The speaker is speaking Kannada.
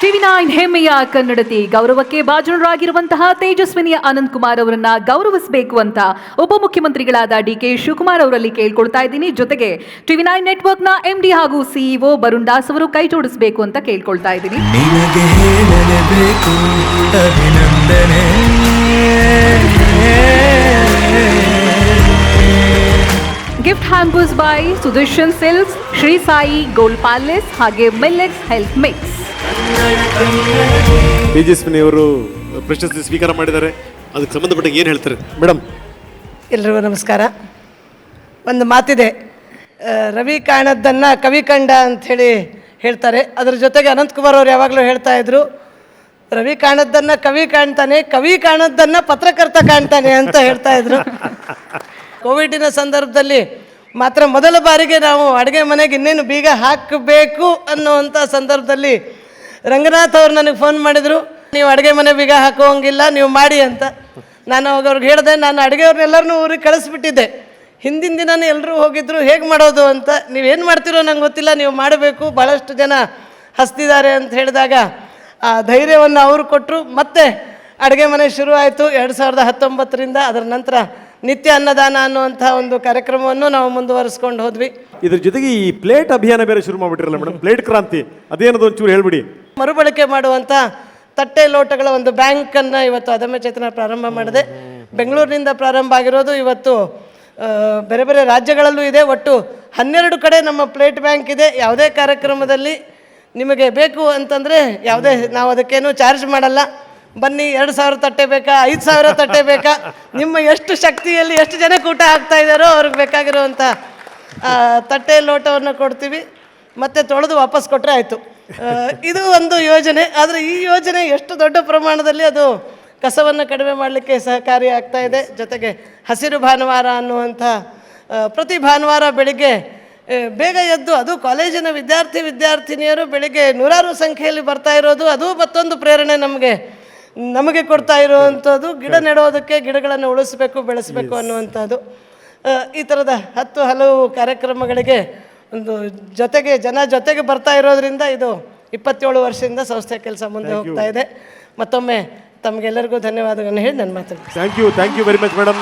ಟಿವಿ ನೈನ್ ಹೆಮ್ಮೆಯ ಕನ್ನಡತಿ ಗೌರವಕ್ಕೆ ಭಾಜನರಾಗಿರುವಂತಹ ತೇಜಸ್ವಿನಿ ಅನಂತ್ ಕುಮಾರ್ ಅವರನ್ನ ಗೌರವಿಸಬೇಕು ಅಂತ ಉಪಮುಖ್ಯಮಂತ್ರಿಗಳಾದ ಡಿ ಕೆ ಶಿವಕುಮಾರ್ ಅವರಲ್ಲಿ ಕೇಳ್ಕೊಳ್ತಾ ಇದ್ದೀನಿ. ಜೊತೆಗೆ ಟಿವಿ ನೈನ್ ನೆಟ್ವರ್ಕ್ನ ಎಂಡಿ ಹಾಗೂ ಸಿಇಒ ಬರುಣ್ ದಾಸ್ ಅವರು ಕೈ ಜೋಡಿಸಬೇಕು ಅಂತ ಕೇಳ್ಕೊಳ್ತಾ ಇದ್ದೀನಿ. Gift hampers by Sudarshan silks Shri Sai gold palace ಹಾಗೆ ಮಿಲ್ಲೆಕ್ಸ್ ಹೆಲ್ತ್ ಮಿಕ್ಸ್ ತೇಜಸ್ವಿನಿ ಅವರು ಪ್ರಶಸ್ತಿ ಸ್ವೀಕಾರ ಮಾಡಿದ್ದಾರೆ. ಅದಕ್ಕೆ ಸಂಬಂಧಪಟ್ಟ ಏನು ಹೇಳ್ತಾರೆ? ಮೇಡಮ್ ಎಲ್ರಿಗೂ ನಮಸ್ಕಾರ. ಒಂದು ಮಾತಿದೆ. ರವಿ ಕಾಣದ್ದನ್ನು ಕವಿ ಕಂಡ ಅಂಥೇಳಿ ಹೇಳ್ತಾರೆ. ಅದ್ರ ಜೊತೆಗೆ ಅನಂತಕುಮಾರ್ ಅವರು ಯಾವಾಗಲೂ ಹೇಳ್ತಾ ಇದ್ರು ರವಿ ಕಾಣದ್ದನ್ನು ಕವಿ ಕಾಣ್ತಾನೆ ಕವಿ ಕಾಣದ್ದನ್ನು ಪತ್ರಕರ್ತ ಕಾಣ್ತಾನೆ ಅಂತ ಹೇಳ್ತಾ ಇದ್ರು. ಕೋವಿಡಿನ ಸಂದರ್ಭದಲ್ಲಿ ಮಾತ್ರ ಮೊದಲ ಬಾರಿಗೆ ನಾವು ಅಡುಗೆ ಮನೆಗೆ ಇನ್ನೇನು ಬೀಗ ಹಾಕಬೇಕು ಅನ್ನುವಂಥ ಸಂದರ್ಭದಲ್ಲಿ ರಂಗನಾಥ್ ಅವರು ನನಗೆ ಫೋನ್ ಮಾಡಿದರು. ನೀವು ಅಡುಗೆ ಮನೆ ಬೀಗ ಹಾಕೋಂಗಿಲ್ಲ ನೀವು ಮಾಡಿ ಅಂತ. ನಾನು ಅವಾಗ ಅವ್ರಿಗೆ ಹೇಳಿದೆ, ನಾನು ಅಡುಗೆಯವ್ರನ್ನೆಲ್ಲರನ್ನೂ ಊರಿಗೆ ಕಳಿಸ್ಬಿಟ್ಟಿದ್ದೆ. ಹಿಂದಿನ ದಿನನೇ ಎಲ್ಲರೂ ಹೋಗಿದ್ರು, ಹೇಗೆ ಮಾಡೋದು ಅಂತ. ನೀವೇನು ಮಾಡ್ತಿರೋ ನಂಗೆ ಗೊತ್ತಿಲ್ಲ, ನೀವು ಮಾಡಬೇಕು. ಭಾಳಷ್ಟು ಜನ ಹಸ್ತಿದ್ದಾರೆ ಅಂತ ಹೇಳಿದಾಗ ಆ ಧೈರ್ಯವನ್ನು ಅವರು ಕೊಟ್ಟರು ಮತ್ತೆ ಅಡುಗೆ ಮನೆ ಶುರು ಆಯಿತು ಎರಡು ಸಾವಿರದ ಹತ್ತೊಂಬತ್ತರಿಂದ ಅದರ ನಂತರ ನಿತ್ಯ ಅನ್ನದಾನ ಅನ್ನುವಂಥ ಒಂದು ಕಾರ್ಯಕ್ರಮವನ್ನು ನಾವು ಮುಂದುವರಿಸ್ಕೊಂಡು ಹೋದ್ವಿ. ಇದ್ರ ಜೊತೆಗೆ ಈ ಪ್ಲೇಟ್ ಅಭಿಯಾನ ಬೇರೆ ಶುರು ಮಾಡಿಬಿಟ್ಟಿರಲ್ಲ ಮೇಡಮ್? ಪ್ಲೇಟ್ ಕ್ರಾಂತಿ. ಅದೇನದು ಒಂಚೂರು ಹೇಳ್ಬಿಡಿ. ಮರುಬಳಕೆ ಮಾಡುವಂಥ ತಟ್ಟೆ ಲೋಟಗಳ ಒಂದು ಬ್ಯಾಂಕನ್ನು ಇವತ್ತು ಅದಮ್ಯ ಚೇತನ ಪ್ರಾರಂಭ ಮಾಡಿದೆ. ಬೆಂಗಳೂರಿನಿಂದ ಪ್ರಾರಂಭ ಆಗಿರೋದು ಇವತ್ತು ಆ, ಬೇರೆ ಬೇರೆ ರಾಜ್ಯಗಳಲ್ಲೂ ಇದೆ. ಒಟ್ಟು ಹನ್ನೆರಡು ಕಡೆ ನಮ್ಮ ಪ್ಲೇಟ್ ಬ್ಯಾಂಕ್ ಇದೆ. ಯಾವುದೇ ಕಾರ್ಯಕ್ರಮದಲ್ಲಿ ನಿಮಗೆ ಬೇಕು ಅಂತಂದರೆ ಯಾವುದೇ ನಾವು ಅದಕ್ಕೇನು ಚಾರ್ಜ್ ಮಾಡಲ್ಲ. ಬನ್ನಿ, ಎರಡು ಸಾವಿರ ತಟ್ಟೆ ಬೇಕಾ? ಐದು ಸಾವಿರ ತಟ್ಟೆ ಬೇಕಾ? ನಿಮ್ಮ ಎಷ್ಟು ಶಕ್ತಿಯಲ್ಲಿ ಎಷ್ಟು ಜನ ಊಟ ಹಾಕ್ತಾ ಇದ್ದಾರೋ ಅವ್ರಿಗೆ ಬೇಕಾಗಿರುವಂಥ ತಟ್ಟೆ ಲೋಟವನ್ನು ಕೊಡ್ತೀವಿ. ಮತ್ತೆ ತೊಳೆದು ವಾಪಸ್ ಕೊಟ್ಟರೆ ಆಯಿತು. ಇದು ಒಂದು ಯೋಜನೆ. ಆದರೆ ಈ ಯೋಜನೆ ಎಷ್ಟು ದೊಡ್ಡ ಪ್ರಮಾಣದಲ್ಲಿ ಅದು ಕಸವನ್ನು ಕಡಿಮೆ ಮಾಡಲಿಕ್ಕೆ ಸಹಕಾರಿ ಆಗ್ತಾ ಇದೆ. ಜೊತೆಗೆ ಹಸಿರು ಭಾನುವಾರ ಅನ್ನುವಂಥ ಪ್ರತಿ ಭಾನುವಾರ ಬೆಳಿಗ್ಗೆ ಬೇಗ ಎದ್ದು, ಅದು ಕಾಲೇಜಿನ ವಿದ್ಯಾರ್ಥಿ ವಿದ್ಯಾರ್ಥಿನಿಯರು ಬೆಳಿಗ್ಗೆ ನೂರಾರು ಸಂಖ್ಯೆಯಲ್ಲಿ ಬರ್ತಾ ಇರೋದು, ಅದು ಮತ್ತೊಂದು ಪ್ರೇರಣೆ ನಮಗೆ. ನಮಗೆ ಕೊಡ್ತಾ ಇರುವಂಥದ್ದು ಗಿಡ ನೆಡೋದಕ್ಕೆ ಗಿಡಗಳನ್ನು ಉಳಿಸ್ಬೇಕು ಬೆಳೆಸಬೇಕು ಅನ್ನುವಂಥದ್ದು. ಈ ಥರದ ಹತ್ತು ಹಲವು ಕಾರ್ಯಕ್ರಮಗಳಿಗೆ ಒಂದು ಜೊತೆಗೆ ಜನ ಜೊತೆಗೆ ಬರ್ತಾ ಇರೋದ್ರಿಂದ ಇದು ಇಪ್ಪತ್ತೇಳು ವರ್ಷದಿಂದ ಸಂಸ್ಥೆ ಕೆಲಸ ಮುಂದೆ ಹೋಗ್ತಾ ಇದೆ. ಮತ್ತೊಮ್ಮೆ ತಮಗೆಲ್ಲರಿಗೂ ಧನ್ಯವಾದಗಳನ್ನು ಹೇಳಿ ನನ್ನ ಮಾತಾಡ್ತೀನಿ thank you thank you very much madam